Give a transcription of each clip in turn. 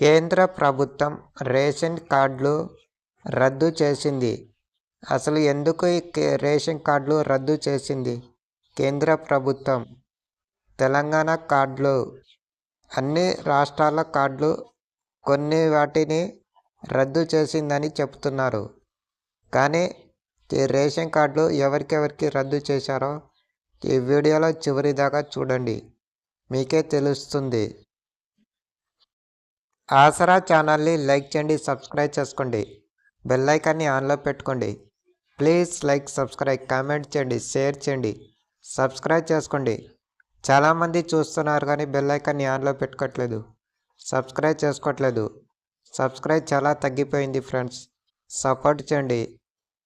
కేంద్ర ప్రభుత్వం రేషన్ కార్డులు రద్దు చేసింది. అసలు ఎందుకు ఈ రేషన్ కార్డులు రద్దు చేసింది? కేంద్ర ప్రభుత్వం తెలంగాణ కార్డులు అన్ని రాష్ట్రాల కార్డులు కొన్ని వాటిని రద్దు చేసిందని చెప్తున్నారు. కానీ ఈ రేషన్ కార్డులు ఎవరికెవరికి రద్దు చేశారో ఈ వీడియోలో చివరి దాకా చూడండి. మీకే తెలుస్తుంది. ఆసరా ఛానల్ని లైక్ చేయండి సబ్స్క్రైబ్ చేసుకోండి. బెల్ ఐకాన్ని ఆన్లో పెట్టుకోండి. ప్లీజ్ లైక్ సబ్స్క్రైబ్ కామెంట్ చేయండి షేర్ చేయండి సబ్స్క్రైబ్ చేసుకోండి. చాలామంది చూస్తున్నారు కానీ బెల్ ఐకాన్ని ఆన్లో పెట్టుకోవట్లేదు సబ్స్క్రైబ్ చేసుకోవట్లేదు సబ్స్క్రైబ్ చాలా తగ్గిపోయింది ఫ్రెండ్స్. సపోర్ట్ చేయండి.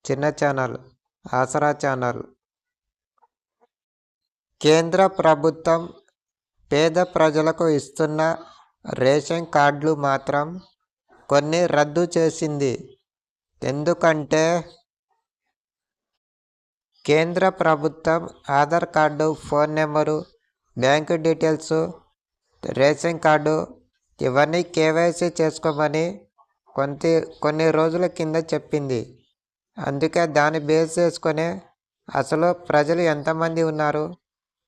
చిన్న ఛానల్ ఆసరా ఛానల్. కేంద్ర ప్రభుత్వం పేద ప్రజలకు ఇస్తున్న రేషన్ కార్డులు మాత్రం కొన్ని రద్దు చేసింది. ఎందుకంటే కేంద్ర ప్రభుత్వం Aadhaar card phone number bank details ration card ఇవన్నీ కేవైసీ చేసుకోమని కొంత కొన్ని రోజుల కింద చెప్పింది. అందుకే దాన్ని బేస్ చేసుకొని అసలు ప్రజలు ఎంతమంది ఉన్నారు?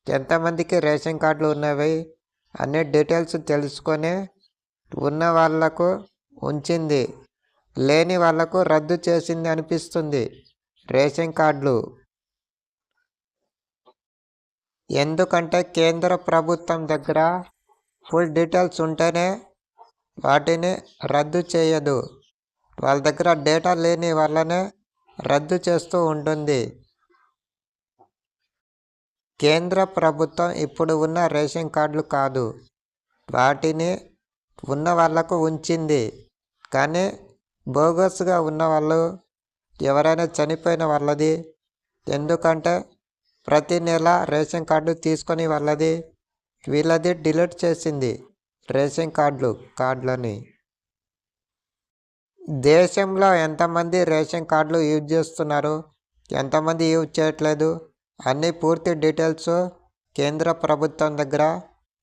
ఎంతమందికి రేషన్ కార్డులు ఉన్నవి? అన్ని డీటెయిల్స్ తెలుసుకొని ఉన్న వాళ్ళకు ఉంచింది. లేని వాళ్ళకు రద్దు చేసింది అనిపిస్తుంది రేషన్ కార్డులు. ఎందుకంటే కేంద్ర ప్రభుత్వం దగ్గర ఫుల్ డీటెయిల్స్ ఉంటేనే వాటిని రద్దు చేయదు. వాళ్ళ దగ్గర డేటా లేని వల్లనే రద్దు చేస్తూ ఉంటుంది. కేంద్ర ప్రభుత్వం ఇప్పుడు ఉన్న రేషన్ కార్డులు కాదు. వాటిని ఉన్న వాళ్ళకు ఉంచింది. కానీ బోగస్గా ఉన్న వాళ్ళు ఎవరైనా చనిపోయిన వాళ్ళది. ఎందుకంటే ప్రతి నెల రేషన్ కార్డు తీసుకొని వాళ్ళది. వీళ్ళది డిలీట్ చేసింది రేషన్ కార్డులు కార్డులని. దేశంలో ఎంతమంది రేషన్ కార్డులు యూజ్ చేస్తున్నారు? ఎంతమంది యూజ్ చేయట్లేదు? అన్ని పూర్తి డీటెయిల్స్ కేంద్ర ప్రభుత్వం దగ్గర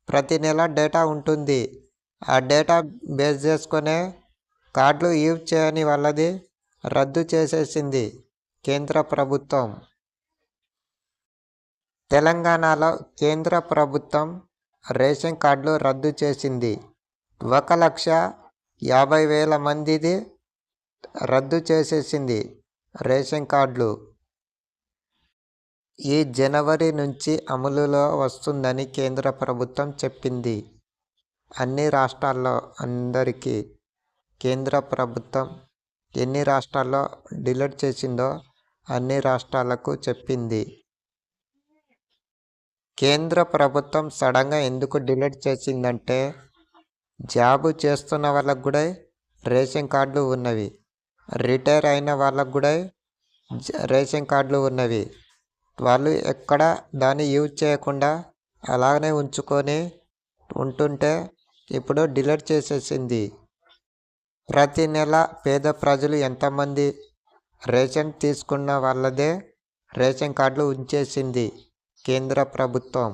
ప్రతి నెల డేటా ఉంటుంది. ఆ డేటా బేస్ చేసుకునే కార్డులు యూజ్ చేయని వాళ్ళది రద్దు చేసేసింది కేంద్ర ప్రభుత్వం. తెలంగాణలో కేంద్ర ప్రభుత్వం రేషన్ కార్డులు రద్దు చేసింది. ఒక లక్ష యాభై వేల మందిది రద్దు చేసేసింది రేషన్ కార్డులు. ఈ జనవరి నుంచి అమలులో వస్తుందని కేంద్ర ప్రభుత్వం చెప్పింది. అన్ని రాష్ట్రాల్లో అందరికీ కేంద్ర ప్రభుత్వం ఎన్ని రాష్ట్రాల్లో డిలీట్ చేసిందో అన్ని రాష్ట్రాలకు చెప్పింది. కేంద్ర ప్రభుత్వం సడన్గా ఎందుకు డిలీట్ చేసిందంటే జాబు చేస్తున్న వాళ్ళకు కూడా రేషన్ కార్డులు ఉన్నవి. రిటైర్ అయిన వాళ్ళకు కూడా రేషన్ కార్డులు ఉన్నవి. వాళ్ళు ఎక్కడ దాన్ని యూజ్ చేయకుండా అలాగనే ఉంచుకొని ఉంటుంటే ఇప్పుడు డిలీట్ చేసేసింది. ప్రతి నెల పేద ప్రజలు ఎంతమంది రేషన్ తీసుకున్న వాళ్ళదే రేషన్ కార్డులు ఉంచేసింది కేంద్ర ప్రభుత్వం.